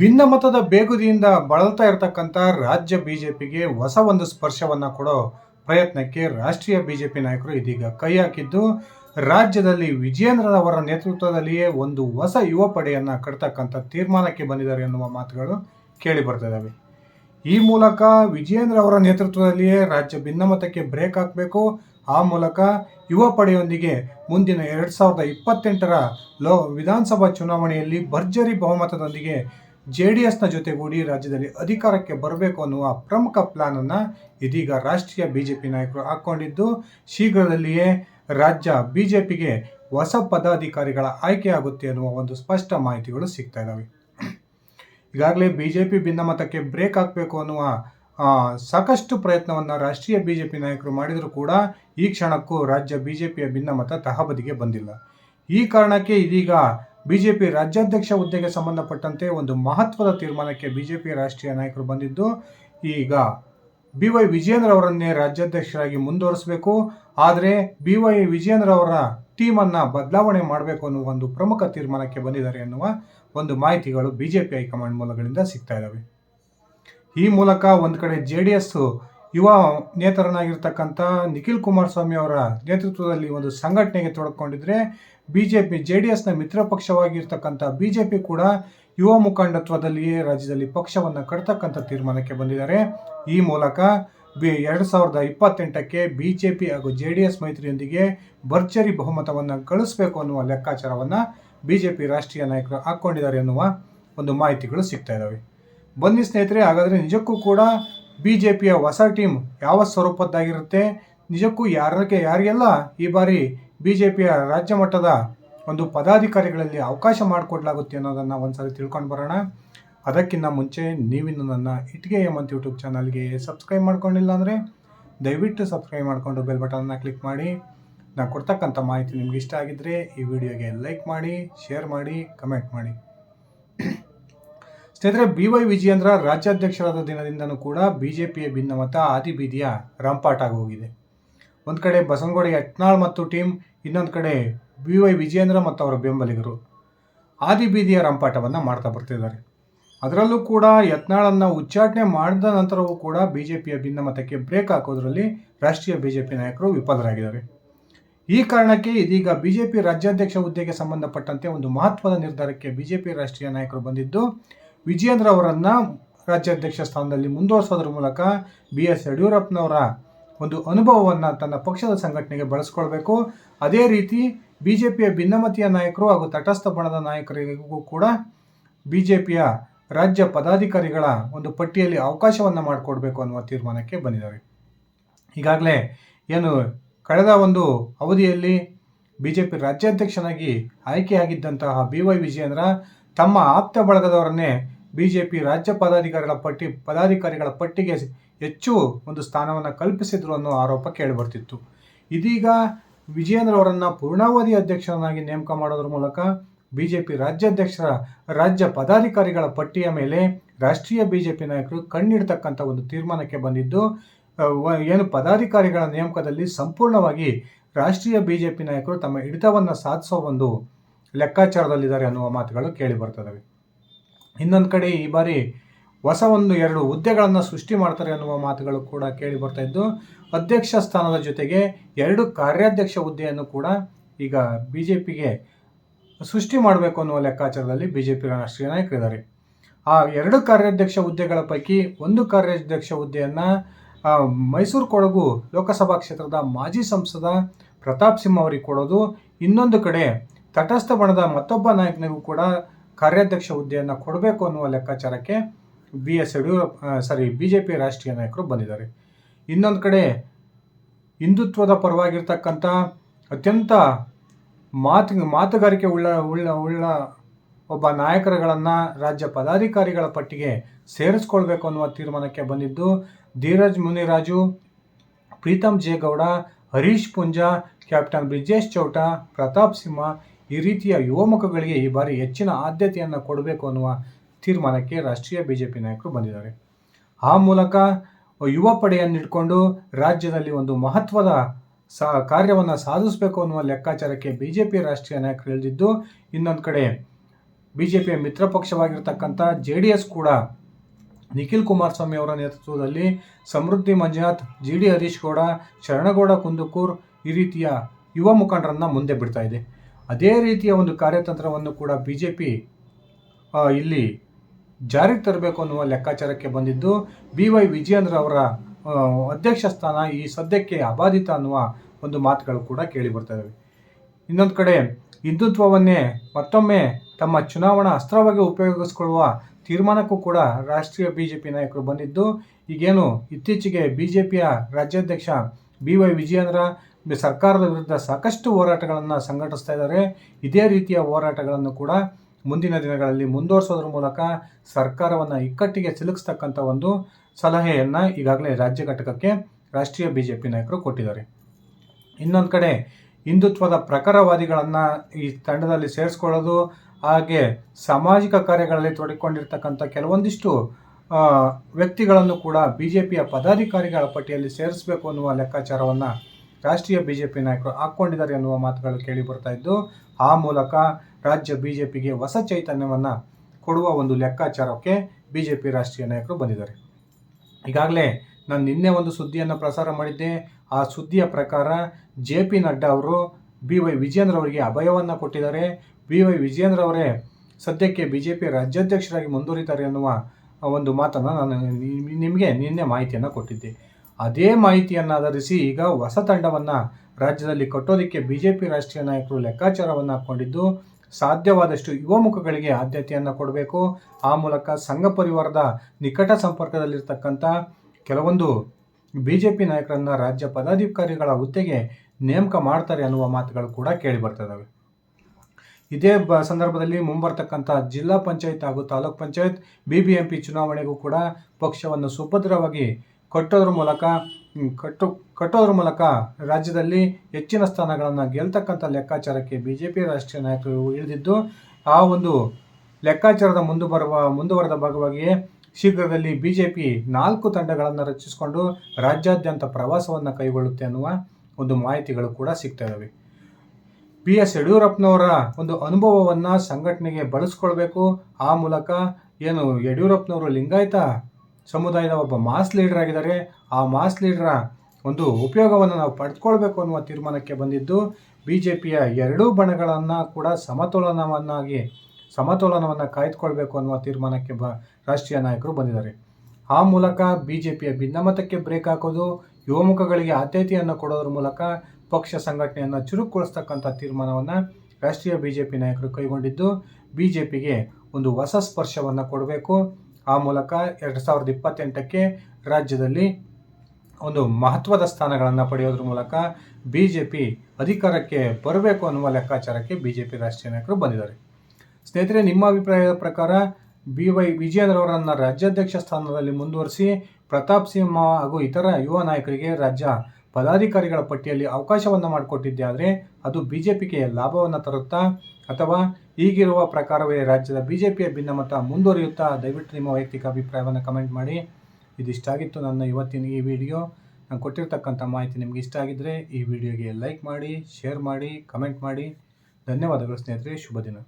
ಭಿನ್ನಮತದ ಬೇಗುದಿಯಿಂದ ಬಳಲ್ತಾ ಇರತಕ್ಕಂಥ ರಾಜ್ಯ ಬಿಜೆಪಿಗೆ ಹೊಸ ಒಂದು ಸ್ಪರ್ಶವನ್ನ ಕೊಡೋ ಪ್ರಯತ್ನಕ್ಕೆ ರಾಷ್ಟ್ರೀಯ ಬಿಜೆಪಿ ನಾಯಕರು ಇದೀಗ ಕೈ ಹಾಕಿದ್ದು, ರಾಜ್ಯದಲ್ಲಿ ವಿಜೇಂದ್ರ ಅವರ ನೇತೃತ್ವದಲ್ಲಿಯೇ ಒಂದು ಹೊಸ ಯುವ ಪಡೆಯನ್ನ ಕಟ್ತಕ್ಕಂಥ ತೀರ್ಮಾನಕ್ಕೆ ಬಂದಿದ್ದಾರೆ ಎನ್ನುವ ಮಾತುಗಳು ಕೇಳಿ ಬರ್ತಿದ್ದಾವೆ ಈ ಮೂಲಕ ವಿಜಯೇಂದ್ರ ಅವರ ನೇತೃತ್ವದಲ್ಲಿಯೇ ರಾಜ್ಯ ಭಿನ್ನಮತಕ್ಕೆ ಬ್ರೇಕ್ ಹಾಕಬೇಕು. ಆ ಮೂಲಕ ಯುವ ಪಡೆಯೊಂದಿಗೆ ಮುಂದಿನ ಎರಡು ಸಾವಿರದ ಇಪ್ಪತ್ತೆಂಟರ ಲೋ ವಿಧಾನಸಭಾ ಚುನಾವಣೆಯಲ್ಲಿ ಭರ್ಜರಿ ಬಹುಮತದೊಂದಿಗೆ ಜೆ ಡಿ ಎಸ್ನ ಜೊತೆಗೂಡಿ ರಾಜ್ಯದಲ್ಲಿ ಅಧಿಕಾರಕ್ಕೆ ಬರಬೇಕು ಅನ್ನುವ ಪ್ರಮುಖ ಪ್ಲಾನ್ ಅನ್ನ ಇದೀಗ ರಾಷ್ಟ್ರೀಯ ಬಿಜೆಪಿ ನಾಯಕರು ಹಾಕೊಂಡಿದ್ದು ಶೀಘ್ರದಲ್ಲಿಯೇ ರಾಜ್ಯ ಬಿಜೆಪಿಗೆ ಹೊಸ ಪದಾಧಿಕಾರಿಗಳ ಆಯ್ಕೆಯಾಗುತ್ತೆ ಅನ್ನುವ ಒಂದು ಸ್ಪಷ್ಟ ಮಾಹಿತಿಗಳು ಸಿಗ್ತಾ ಇದ್ದಾವೆ ಈಗಾಗಲೇ ಬಿಜೆಪಿ ಭಿನ್ನಮತಕ್ಕೆ ಬ್ರೇಕ್ ಹಾಕಬೇಕು ಅನ್ನುವ ಸಾಕಷ್ಟು ಪ್ರಯತ್ನವನ್ನು ರಾಷ್ಟ್ರೀಯ ಬಿಜೆಪಿ ನಾಯಕರು ಮಾಡಿದರೂ ಕೂಡ ಈ ಕ್ಷಣಕ್ಕೂ ರಾಜ್ಯ ಬಿಜೆಪಿಯ ಭಿನ್ನಮತ ತಹಬದಿಗೆ ಬಂದಿಲ್ಲ. ಈ ಕಾರಣಕ್ಕೆ ಇದೀಗ ಬಿಜೆಪಿ ರಾಜ್ಯಾಧ್ಯಕ್ಷ ಹುದ್ದೆಗೆ ಸಂಬಂಧಪಟ್ಟಂತೆ ಒಂದು ಮಹತ್ವದ ತೀರ್ಮಾನಕ್ಕೆ ಬಿಜೆಪಿ ರಾಷ್ಟ್ರೀಯ ನಾಯಕರು ಬಂದಿದ್ದು, ಈಗ ಬಿ ವೈ ವಿಜಯೇಂದ್ರ ಅವರನ್ನೇ ರಾಜ್ಯಾಧ್ಯಕ್ಷರಾಗಿ ಮುಂದುವರಿಸಬೇಕು. ಆದರೆ ಬಿ ವೈ ವಿಜಯೇಂದ್ರ ಅವರ ಟೀಮನ್ನು ಬದಲಾವಣೆ ಮಾಡಬೇಕು ಅನ್ನುವ ಒಂದು ಪ್ರಮುಖ ತೀರ್ಮಾನಕ್ಕೆ ಬಂದಿದ್ದಾರೆ ಎನ್ನುವ ಒಂದು ಮಾಹಿತಿಗಳು ಬಿಜೆಪಿ ಹೈಕಮಾಂಡ್ ಮೂಲಗಳಿಂದ ಸಿಗ್ತಾ ಇದ್ದಾವೆ ಈ ಮೂಲಕ ಒಂದು ಕಡೆ ಜೆ ಡಿ ಎಸ್ ಯುವ ನೇತರನಾಗಿರ್ತಕ್ಕಂಥ ನಿಖಿಲ್ ಕುಮಾರಸ್ವಾಮಿ ಅವರ ನೇತೃತ್ವದಲ್ಲಿ ಒಂದು ಸಂಘಟನೆಗೆ ತೊಡಕೊಂಡಿದ್ರೆ B J P J D ಎಸ್ನ ಮಿತ್ರ ಪಕ್ಷವಾಗಿರ್ತಕ್ಕಂಥ ಪಿ ಕೂಡ ಯುವ ಮುಖಂಡತ್ವದಲ್ಲಿಯೇ ರಾಜ್ಯದಲ್ಲಿ ಪಕ್ಷವನ್ನು ಕಟ್ತಕ್ಕಂಥ ತೀರ್ಮಾನಕ್ಕೆ ಬಂದಿದ್ದಾರೆ. ಈ ಮೂಲಕ ಬಿ ಎರಡು ಸಾವಿರದ ಇಪ್ಪತ್ತೆಂಟಕ್ಕೆ ಬಿ ಜೆ ಪಿ ಹಾಗೂ ಜೆ ಡಿ ಎಸ್ ಮೈತ್ರಿಯೊಂದಿಗೆ ಭರ್ಜರಿ ಬಹುಮತವನ್ನು ಗಳಿಸಬೇಕು ಅನ್ನುವ ಲೆಕ್ಕಾಚಾರವನ್ನು ಬಿ ಜೆ ಪಿ ರಾಷ್ಟ್ರೀಯ ನಾಯಕರು ಹಾಕ್ಕೊಂಡಿದ್ದಾರೆ ಎನ್ನುವ ಒಂದು ಮಾಹಿತಿಗಳು ಸಿಗ್ತಾ ಇದ್ದಾವೆ ಬನ್ನಿ ಸ್ನೇಹಿತರೆ, ಹಾಗಾದರೆ ನಿಜಕ್ಕೂ ಕೂಡ ಬಿ ಜೆ ಪಿಯ ಹೊಸ ಟೀಮ್ ಯಾವ ಸ್ವರೂಪದ್ದಾಗಿರುತ್ತೆ? ನಿಜಕ್ಕೂ ಯಾರಿಗೆ ಯಾರಿಗೆಲ್ಲ ಈ ಬಾರಿ ಬಿ ಜೆ ಪಿಯ ರಾಜ್ಯ ಮಟ್ಟದ ಒಂದು ಪದಾಧಿಕಾರಿಗಳಲ್ಲಿ ಅವಕಾಶ ಮಾಡಿಕೊಡ್ಲಾಗುತ್ತೆ ಅನ್ನೋದನ್ನು ಒಂದ್ಸರಿ ತಿಳ್ಕೊಂಡು ಬರೋಣ. ಅದಕ್ಕಿಂತ ಮುಂಚೆ ನೀವಿನ್ನು ನನ್ನ ಇಟ್ಗೆ ಅಂತ ಯೂಟ್ಯೂಬ್ ಚಾನಲ್ಗೆ ಸಬ್ಸ್ಕ್ರೈಬ್ ಮಾಡ್ಕೊಂಡಿಲ್ಲ ಅಂದರೆ ದಯವಿಟ್ಟು ಸಬ್ಸ್ಕ್ರೈಬ್ ಮಾಡಿಕೊಂಡು ಬೆಲ್ ಬಟನನ್ನು ಕ್ಲಿಕ್ ಮಾಡಿ. ನಾನು ಕೊಡ್ತಕ್ಕಂಥ ಮಾಹಿತಿ ನಿಮ್ಗೆ ಇಷ್ಟ ಆಗಿದ್ದರೆ ಈ ವಿಡಿಯೋಗೆ ಲೈಕ್ ಮಾಡಿ, ಶೇರ್ ಮಾಡಿ, ಕಮೆಂಟ್ ಮಾಡಿ. ಸ್ನೇಹಿತರೆ, ಬಿ ವೈ ವಿಜಯೇಂದ್ರ ರಾಜ್ಯಾಧ್ಯಕ್ಷರಾದ ದಿನದಿಂದನೂ ಕೂಡ ಬಿ ಜೆ ಪಿಯ ಭಿನ್ನಮತ ಆದಿ ಬೀದಿಯ ರಂಪಾಟ ಹೋಗಿದೆ. ಒಂದು ಕಡೆ ಬಸವನಗೌಡ, ಯತ್ನಾಳ್ ಮತ್ತು ಟೀಮ್, ಇನ್ನೊಂದು ಕಡೆ ಬಿ ವೈ ವಿಜಯೇಂದ್ರ ಮತ್ತು ಅವರ ಬೆಂಬಲಿಗರು ಆದಿ ಬೀದಿಯ ರಂಪಾಟವನ್ನು ಮಾಡ್ತಾ ಬರ್ತಿದ್ದಾರೆ. ಅದರಲ್ಲೂ ಕೂಡ ಯತ್ನಾಳನ್ನು ಉಚ್ಚಾಟನೆ ಮಾಡಿದ ನಂತರವೂ ಕೂಡ ಬಿ ಜೆ ಪಿಯ ಭಿನ್ನಮತಕ್ಕೆ ಬ್ರೇಕ್ ಹಾಕೋದ್ರಲ್ಲಿ ರಾಷ್ಟ್ರೀಯ ಬಿ ಜೆ ಪಿ ನಾಯಕರು ವಿಫಲರಾಗಿದ್ದಾರೆ. ಈ ಕಾರಣಕ್ಕೆ ಇದೀಗ ಬಿ ಜೆ ಪಿ ರಾಜ್ಯಾಧ್ಯಕ್ಷ ಹುದ್ದೆಗೆ ಸಂಬಂಧಪಟ್ಟಂತೆ ಒಂದು ಮಹತ್ವದ ನಿರ್ಧಾರಕ್ಕೆ ಬಿ ಜೆ ಪಿ ರಾಷ್ಟ್ರೀಯ ನಾಯಕರು ಬಂದಿದ್ದು ವಿಜಯೇಂದ್ರ ಅವರನ್ನು ರಾಜ್ಯಾಧ್ಯಕ್ಷ ಸ್ಥಾನದಲ್ಲಿ ಮುಂದುವರಿಸೋದ್ರ ಮೂಲಕ ಬಿ ಎಸ್ ಯಡಿಯೂರಪ್ಪನವರ ಒಂದು ಅನುಭವವನ್ನು ತನ್ನ ಪಕ್ಷದ ಸಂಘಟನೆಗೆ ಬಳಸ್ಕೊಳ್ಬೇಕು. ಅದೇ ರೀತಿ ಬಿ ಜೆ ಪಿಯ ಭಿನ್ನಮತೀಯ ನಾಯಕರು ಹಾಗೂ ತಟಸ್ಥ ಬಣದ ನಾಯಕರಿಗೂ ಕೂಡ ಬಿ ಜೆ ಪಿಯ ರಾಜ್ಯ ಪದಾಧಿಕಾರಿಗಳ ಒಂದು ಪಟ್ಟಿಯಲ್ಲಿ ಅವಕಾಶವನ್ನು ಮಾಡಿಕೊಡ್ಬೇಕು ಅನ್ನುವ ತೀರ್ಮಾನಕ್ಕೆ ಬಂದಿದ್ದಾರೆ. ಈಗಾಗಲೇ ಏನು ಕಳೆದ ಒಂದು ಅವಧಿಯಲ್ಲಿ ಬಿ ಜೆ ಪಿ ರಾಜ್ಯಾಧ್ಯಕ್ಷನಾಗಿ ಆಯ್ಕೆಯಾಗಿದ್ದಂತಹ ಬಿ ವೈ ವಿಜಯೇಂದ್ರ ತಮ್ಮ ಆಪ್ತ ಬಳಗದವರನ್ನೇ ಬಿ ಜೆ ಪಿ ರಾಜ್ಯ ಪದಾಧಿಕಾರಿಗಳ ಪಟ್ಟಿ, ಪದಾಧಿಕಾರಿಗಳ ಪಟ್ಟಿಗೆ ಹೆಚ್ಚು ಒಂದು ಸ್ಥಾನವನ್ನು ಕಲ್ಪಿಸಿದ್ರು ಅನ್ನೋ ಆರೋಪ ಕೇಳಿಬರ್ತಿತ್ತು. ಇದೀಗ ವಿಜಯೇಂದ್ರ ಅವರನ್ನು ಪೂರ್ಣಾವಧಿ ಅಧ್ಯಕ್ಷರನ್ನಾಗಿ ನೇಮಕ ಮಾಡೋದ್ರ ಮೂಲಕ ಬಿ ಜೆ ಪಿ ರಾಜ್ಯಾಧ್ಯಕ್ಷರ, ರಾಜ್ಯ ಪದಾಧಿಕಾರಿಗಳ ಪಟ್ಟಿಯ ಮೇಲೆ ರಾಷ್ಟ್ರೀಯ ಬಿ ಜೆ ಪಿ ನಾಯಕರು ಕಣ್ಣಿಡ್ತಕ್ಕಂಥ ಒಂದು ತೀರ್ಮಾನಕ್ಕೆ ಬಂದಿದ್ದು ಏನು ಪದಾಧಿಕಾರಿಗಳ ನೇಮಕದಲ್ಲಿ ಸಂಪೂರ್ಣವಾಗಿ ರಾಷ್ಟ್ರೀಯ ಬಿ ಜೆ ಪಿ ನಾಯಕರು ತಮ್ಮ ಹಿಡಿತವನ್ನು ಸಾಧಿಸೋ ಒಂದು ಲೆಕ್ಕಾಚಾರದಲ್ಲಿದ್ದಾರೆ ಅನ್ನುವ ಮಾತುಗಳು ಕೇಳಿ ಬರ್ತದವೆ. ಇನ್ನೊಂದು ಕಡೆ ಈ ಬಾರಿ ಹೊಸ ಒಂದು ಎರಡು ಹುದ್ದೆಗಳನ್ನು ಸೃಷ್ಟಿ ಮಾಡ್ತಾರೆ ಅನ್ನುವ ಮಾತುಗಳು ಕೂಡ ಕೇಳಿ ಬರ್ತಾ ಇದ್ದು, ಅಧ್ಯಕ್ಷ ಸ್ಥಾನದ ಜೊತೆಗೆ ಎರಡು ಕಾರ್ಯಾಧ್ಯಕ್ಷ ಹುದ್ದೆಯನ್ನು ಕೂಡ ಈಗ ಬಿ ಜೆ ಪಿಗೆ ಸೃಷ್ಟಿ ಮಾಡಬೇಕು ಅನ್ನುವ ಲೆಕ್ಕಾಚಾರದಲ್ಲಿ ಬಿ ಜೆ ಪಿ ರಾಷ್ಟ್ರೀಯ ನಾಯಕರಿದ್ದಾರೆ. ಆ ಎರಡು ಕಾರ್ಯಾಧ್ಯಕ್ಷ ಹುದ್ದೆಗಳ ಪೈಕಿ ಒಂದು ಕಾರ್ಯಾಧ್ಯಕ್ಷ ಹುದ್ದೆಯನ್ನು ಮೈಸೂರು ಕೊಡಗು ಲೋಕಸಭಾ ಕ್ಷೇತ್ರದ ಮಾಜಿ ಸಂಸದ ಪ್ರತಾಪ್ ಸಿಂಹ ಅವರಿಗೆ ಕೊಡೋದು, ಇನ್ನೊಂದು ಕಡೆ ತಟಸ್ಥ ಬಣದ ಮತ್ತೊಬ್ಬ ನಾಯಕನಿಗೂ ಕೂಡ ಕಾರ್ಯಾಧ್ಯಕ್ಷ ಹುದ್ದೆಯನ್ನು ಕೊಡಬೇಕು ಅನ್ನುವ ಲೆಕ್ಕಾಚಾರಕ್ಕೆ ಬಿ ಎಸ್ ಯಡಿಯೂರಪ್ಪ ಸಾರಿ ಬಿ ಜೆ ಪಿ ರಾಷ್ಟ್ರೀಯ ನಾಯಕರು ಬಂದಿದ್ದಾರೆ. ಇನ್ನೊಂದು ಕಡೆ ಹಿಂದುತ್ವದ ಪರವಾಗಿರ್ತಕ್ಕಂಥ ಅತ್ಯಂತ ಮಾತು, ಮಾತುಗಾರಿಕೆ ಉಳ್ಳ ಉಳ್ಳ ಉಳ್ಳ ಒಬ್ಬ ನಾಯಕರುಗಳನ್ನು ರಾಜ್ಯ ಪದಾಧಿಕಾರಿಗಳ ಪಟ್ಟಿಗೆ ಸೇರಿಸ್ಕೊಳ್ಬೇಕು ಅನ್ನುವ ತೀರ್ಮಾನಕ್ಕೆ ಬಂದಿದ್ದು, ಧೀರಜ್ ಮುನಿರಾಜು ಪ್ರೀತಮ್ ಜೇಗೌಡ, ಹರೀಶ್ ಪುಂಜಾ, ಕ್ಯಾಪ್ಟನ್ ಬ್ರಿಜೇಶ್ ಚೌಟ, ಪ್ರತಾಪ್ ಸಿಂಹ ಈ ರೀತಿಯ ಯುವ ಮುಖಗಳಿಗೆ ಈ ಬಾರಿ ಹೆಚ್ಚಿನ ಆದ್ಯತೆಯನ್ನು ಕೊಡಬೇಕು ಅನ್ನುವ ತೀರ್ಮಾನಕ್ಕೆ ರಾಷ್ಟ್ರೀಯ ಬಿಜೆಪಿ ನಾಯಕರು ಬಂದಿದ್ದಾರೆ. ಆ ಮೂಲಕ ಯುವ ಪಡೆಯನ್ನು ಇಟ್ಕೊಂಡು ರಾಜ್ಯದಲ್ಲಿ ಒಂದು ಮಹತ್ವದ ಸಾ ಕಾರ್ಯವನ್ನು ಸಾಧಿಸಬೇಕು ಅನ್ನುವ ಲೆಕ್ಕಾಚಾರಕ್ಕೆ ಬಿ ಜೆ ಪಿ ರಾಷ್ಟ್ರೀಯ ನಾಯಕರು ಇಳಿದಿದ್ದು ಇನ್ನೊಂದು ಕಡೆ ಬಿ ಜೆ ಪಿಯ ಮಿತ್ರ ಪಕ್ಷವಾಗಿರ್ತಕ್ಕಂಥ ಜೆ ಡಿ ಎಸ್ ಕೂಡ ನಿಖಿಲ್ ಕುಮಾರಸ್ವಾಮಿ ಅವರ ನೇತೃತ್ವದಲ್ಲಿ ಸಮೃದ್ಧಿ ಮಂಜುನಾಥ್, ಜಿ ಡಿ ಹರೀಶ್ ಗೌಡ, ಶರಣಗೌಡ ಕುಂದುಕೂರ್ ಈ ರೀತಿಯ ಯುವ ಮುಖಂಡರನ್ನು ಮುಂದೆ ಬಿಡ್ತಾ ಇದೆ. ಅದೇ ರೀತಿಯ ಒಂದು ಕಾರ್ಯತಂತ್ರವನ್ನು ಕೂಡ ಬಿ ಜೆ ಪಿ ಇಲ್ಲಿ ಜಾರಿಗೆ ತರಬೇಕು ಅನ್ನುವ ಲೆಕ್ಕಾಚಾರಕ್ಕೆ ಬಂದಿದ್ದು, ಬಿ ವೈ ವಿಜಯೇಂದ್ರ ಅವರ ಅಧ್ಯಕ್ಷ ಸ್ಥಾನ ಈ ಸದ್ಯಕ್ಕೆ ಅಬಾಧಿತ ಅನ್ನುವ ಒಂದು ಮಾತುಗಳು ಕೂಡ ಕೇಳಿ ಬರ್ತಾ ಇನ್ನೊಂದು ಕಡೆ, ಹಿಂದುತ್ವವನ್ನೇ ಮತ್ತೊಮ್ಮೆ ತಮ್ಮ ಚುನಾವಣಾ ಅಸ್ತ್ರವಾಗಿ ಉಪಯೋಗಿಸಿಕೊಳ್ಳುವ ತೀರ್ಮಾನಕ್ಕೂ ಕೂಡ ರಾಷ್ಟ್ರೀಯ ಬಿ ಜೆ ಪಿ ನಾಯಕರು ಬಂದಿದ್ದು, ಈಗೇನು ಇತ್ತೀಚೆಗೆ ಬಿ ಜೆ ಪಿಯ ರಾಜ್ಯಾಧ್ಯಕ್ಷ ಬಿ ವೈ ವಿಜಯೇಂದ್ರ ಸರ್ಕಾರದ ವಿರುದ್ಧ ಸಾಕಷ್ಟು ಹೋರಾಟಗಳನ್ನು ಸಂಘಟಿಸ್ತಾ ಇದ್ದಾರೆ. ಇದೇ ರೀತಿಯ ಹೋರಾಟಗಳನ್ನು ಕೂಡ ಮುಂದಿನ ದಿನಗಳಲ್ಲಿ ಮುಂದುವರಿಸೋದ್ರ ಮೂಲಕ ಸರ್ಕಾರವನ್ನು ಇಕ್ಕಟ್ಟಿಗೆ ಸಿಲುಕಿಸ್ತಕ್ಕಂಥ ಒಂದು ಸಲಹೆಯನ್ನು ಈಗಾಗಲೇ ರಾಜ್ಯ ಘಟಕಕ್ಕೆ ರಾಷ್ಟ್ರೀಯ ಬಿ ಜೆ ಪಿ ನಾಯಕರು ಕೊಟ್ಟಿದ್ದಾರೆ. ಇನ್ನೊಂದು ಕಡೆ ಹಿಂದುತ್ವದ ಪ್ರಖರವಾದಿಗಳನ್ನು ಈ ತಂಡದಲ್ಲಿ ಸೇರಿಸ್ಕೊಳ್ಳೋದು ಹಾಗೆ ಸಾಮಾಜಿಕ ಕಾರ್ಯಗಳಲ್ಲಿ ತೊಡಗಿಕೊಂಡಿರ್ತಕ್ಕಂಥ ಕೆಲವೊಂದಿಷ್ಟು ವ್ಯಕ್ತಿಗಳನ್ನು ಕೂಡ ಬಿ ಜೆ ಪಿಯ ಪದಾಧಿಕಾರಿಗಳ ಪಟ್ಟಿಯಲ್ಲಿ ಸೇರಿಸಬೇಕು ಅನ್ನುವ ಲೆಕ್ಕಾಚಾರವನ್ನು ರಾಷ್ಟ್ರೀಯ ಬಿ ಜೆ ಪಿ ನಾಯಕರು ಹಾಕ್ಕೊಂಡಿದ್ದಾರೆ ಎನ್ನುವ ಮಾತುಗಳು ಕೇಳಿ ಬರ್ತಾ ಇದ್ದು, ಆ ಮೂಲಕ ರಾಜ್ಯ ಬಿ ಜೆ ಪಿಗೆ ಹೊಸ ಚೈತನ್ಯವನ್ನು ಕೊಡುವ ಒಂದು ಲೆಕ್ಕಾಚಾರಕ್ಕೆ ಬಿ ಜೆ ಪಿ ರಾಷ್ಟ್ರೀಯ ನಾಯಕರು ಬಂದಿದ್ದಾರೆ. ಈಗಾಗಲೇ ನಾನು ನಿನ್ನೆ ಒಂದು ಸುದ್ದಿಯನ್ನು ಪ್ರಸಾರ ಮಾಡಿದ್ದೆ. ಆ ಸುದ್ದಿಯ ಪ್ರಕಾರ ಜೆ ಪಿ ನಡ್ಡಾ ಅವರು ಬಿ ವೈ ವಿಜೇಂದ್ರ ಅವರಿಗೆ ಅಭಯವನ್ನು ಕೊಟ್ಟಿದ್ದಾರೆ. ಬಿ ವೈ ವಿಜೇಂದ್ರ ಅವರೇ ಸದ್ಯಕ್ಕೆ ಬಿ ಜೆ ಪಿ ರಾಜ್ಯಾಧ್ಯಕ್ಷರಾಗಿ ಮುಂದುವರಿತಾರೆ ಅನ್ನುವ ಒಂದು ಮಾತನ್ನು ನಾನು ನಿಮಗೆ ನಿನ್ನೆ ಮಾಹಿತಿಯನ್ನು ಕೊಟ್ಟಿದ್ದೆ. ಅದೇ ಮಾಹಿತಿಯನ್ನು ಆಧರಿಸಿ ಈಗ ಹೊಸ ತಂಡವನ್ನು ರಾಜ್ಯದಲ್ಲಿ ಕಟ್ಟೋದಕ್ಕೆ ಬಿ ಜೆ ಪಿ ರಾಷ್ಟ್ರೀಯ ನಾಯಕರು ಲೆಕ್ಕಾಚಾರವನ್ನು ಹಾಕ್ಕೊಂಡಿದ್ದು ಸಾಧ್ಯವಾದಷ್ಟು ಯುವ ಮುಖಗಳಿಗೆ ಆದ್ಯತೆಯನ್ನು ಕೊಡಬೇಕು. ಆ ಮೂಲಕ ಸಂಘ ಪರಿವಾರದ ನಿಕಟ ಸಂಪರ್ಕದಲ್ಲಿರ್ತಕ್ಕಂಥ ಕೆಲವೊಂದು ಬಿ ಜೆ ಪಿ ನಾಯಕರನ್ನು ರಾಜ್ಯ ಪದಾಧಿಕಾರಿಗಳ ಹುದ್ದೆಗೆ ನೇಮಕ ಮಾಡ್ತಾರೆ ಅನ್ನುವ ಮಾತುಗಳು ಕೂಡ ಕೇಳಿ ಬರ್ತದವೆ ಇದೇ ಬ ಸಂದರ್ಭದಲ್ಲಿ ಮುಂಬರ್ತಕ್ಕಂಥ ಜಿಲ್ಲಾ ಪಂಚಾಯತ್ ಹಾಗೂ taluk panchayat B B M P ಚುನಾವಣೆಗೂ ಕೂಡ ಪಕ್ಷವನ್ನು ಸುಭದ್ರವಾಗಿ ಕಟ್ಟೋದ್ರ ಮೂಲಕ ಕಟ್ಟು, ಕಟ್ಟೋದ್ರ ಮೂಲಕ ರಾಜ್ಯದಲ್ಲಿ ಹೆಚ್ಚಿನ ಸ್ಥಾನಗಳನ್ನು ಗೆಲ್ತಕ್ಕಂಥ ಲೆಕ್ಕಾಚಾರಕ್ಕೆ ಬಿ ಜೆ ಪಿ ರಾಷ್ಟ್ರೀಯ ನಾಯಕರು ಇಳಿದಿದ್ದು, ಆ ಒಂದು ಲೆಕ್ಕಾಚಾರದ ಮುಂದೆ ಬರುವ, ಮುಂದುವರೆದ ಭಾಗವಾಗಿಯೇ ಶೀಘ್ರದಲ್ಲಿ ಬಿ ಜೆ ಪಿ ನಾಲ್ಕು ತಂಡಗಳನ್ನು ರಚಿಸಿಕೊಂಡು ರಾಜ್ಯಾದ್ಯಂತ ಪ್ರವಾಸವನ್ನು ಕೈಗೊಳ್ಳುತ್ತೆ ಅನ್ನುವ ಒಂದು ಮಾಹಿತಿಗಳು ಕೂಡ ಸಿಗ್ತಾ ಇದ್ದಾವೆ ಬಿ ಎಸ್ ಯಡಿಯೂರಪ್ಪನವರ ಒಂದು ಅನುಭವವನ್ನು ಸಂಘಟನೆಗೆ ಬಳಸ್ಕೊಳ್ಬೇಕು, ಆ ಮೂಲಕ ಏನು ಯಡಿಯೂರಪ್ಪನವರು ಲಿಂಗಾಯತ ಸಮುದಾಯದ ಒಬ್ಬ ಮಾಸ್ ಲೀಡರ್ ಆಗಿದ್ದಾರೆ. ಆ ಮಾಸ್ ಲೀಡರ ಒಂದು ಉಪಯೋಗವನ್ನು ನಾವು ಪಡೆದುಕೊಳ್ಬೇಕು ಅನ್ನುವ ತೀರ್ಮಾನಕ್ಕೆ ಬಂದಿದ್ದು ಬಿ ಜೆ ಪಿಯ ಎರಡೂ ಬಣಗಳನ್ನು ಕೂಡ ಸಮತೋಲನವನ್ನಾಗಿ, ಸಮತೋಲನವನ್ನು ಕಾಯ್ದುಕೊಳ್ಬೇಕು ಅನ್ನುವ ತೀರ್ಮಾನಕ್ಕೆ ಬ, ರಾಷ್ಟ್ರೀಯ ನಾಯಕರು ಬಂದಿದ್ದಾರೆ. ಆ ಮೂಲಕ ಬಿ ಜೆ ಪಿಯ ಭಿನ್ನಮತಕ್ಕೆ ಬ್ರೇಕ್ ಹಾಕೋದು, ಯುವಮುಖಗಳಿಗೆ ಆದ್ಯತೆಯನ್ನು ಕೊಡೋದ್ರ ಮೂಲಕ ಪಕ್ಷ ಸಂಘಟನೆಯನ್ನು ಚುರುಕುಗೊಳಿಸ್ತಕ್ಕಂಥ ತೀರ್ಮಾನವನ್ನು ರಾಷ್ಟ್ರೀಯ ಬಿ ಜೆ ಪಿ ನಾಯಕರು ಕೈಗೊಂಡಿದ್ದು ಬಿ ಜೆ ಪಿಗೆ ಒಂದು ಹೊಸ ಸ್ಪರ್ಶವನ್ನು ಕೊಡಬೇಕು. ಆ ಮೂಲಕ ಎರಡು ಸಾವಿರದ ಇಪ್ಪತ್ತೆಂಟಕ್ಕೆ ರಾಜ್ಯದಲ್ಲಿ ಒಂದು ಮಹತ್ವದ ಸ್ಥಾನಗಳನ್ನು ಪಡೆಯೋದ್ರ ಮೂಲಕ ಬಿ ಜೆ ಪಿ ಅಧಿಕಾರಕ್ಕೆ ಬರಬೇಕು ಅನ್ನುವ ಲೆಕ್ಕಾಚಾರಕ್ಕೆ ಬಿ ಜೆ ಪಿ ರಾಷ್ಟ್ರೀಯ ನಾಯಕರು ಬಂದಿದ್ದಾರೆ. ಸ್ನೇಹಿತರೆ, ನಿಮ್ಮ ಅಭಿಪ್ರಾಯದ ಪ್ರಕಾರ ಬಿ ವೈ ವಿಜಯೇಂದ್ರ ಅವರನ್ನು ರಾಜ್ಯಾಧ್ಯಕ್ಷ ಸ್ಥಾನದಲ್ಲಿ ಮುಂದುವರಿಸಿ ಪ್ರತಾಪ್ ಸಿಂಹ ಹಾಗೂ ಇತರ ಯುವ ನಾಯಕರಿಗೆ ರಾಜ್ಯ ಪದಾಧಿಕಾರಿಗಳ ಪಟ್ಟಿಯಲ್ಲಿ ಅವಕಾಶವನ್ನು ಮಾಡಿಕೊಟ್ಟಿದ್ದೆ ಆದರೆ ಅದು ಬಿ ಜೆ ಪಿಗೆ ಲಾಭವನ್ನು ತರುತ್ತಾ ಅಥವಾ ಈಗಿರುವ ಪ್ರಕಾರವೇ ರಾಜ್ಯದ ಬಿ ಜೆ ಪಿಯ ಭಿನ್ನಮತ ಮುಂದುವರಿಯುತ್ತಾ ದಯವಿಟ್ಟು ನಿಮ್ಮ ವೈಯಕ್ತಿಕ ಅಭಿಪ್ರಾಯವನ್ನು ಕಮೆಂಟ್ ಮಾಡಿ. ಇದಿಷ್ಟಾಗಿತ್ತು ನನ್ನ ಇವತ್ತಿನ ಈ ವಿಡಿಯೋ. ನಾನು ಕೊಟ್ಟಿರ್ತಕ್ಕಂಥ ಮಾಹಿತಿ ನಿಮಗೆ ಇಷ್ಟ ಆಗಿದ್ದರೆ ಈ ವಿಡಿಯೋಗೆ ಲೈಕ್ ಮಾಡಿ, ಶೇರ್ ಮಾಡಿ, ಕಮೆಂಟ್ ಮಾಡಿ. ಧನ್ಯವಾದಗಳು ಸ್ನೇಹಿತರೆ, ಶುಭ ದಿನ.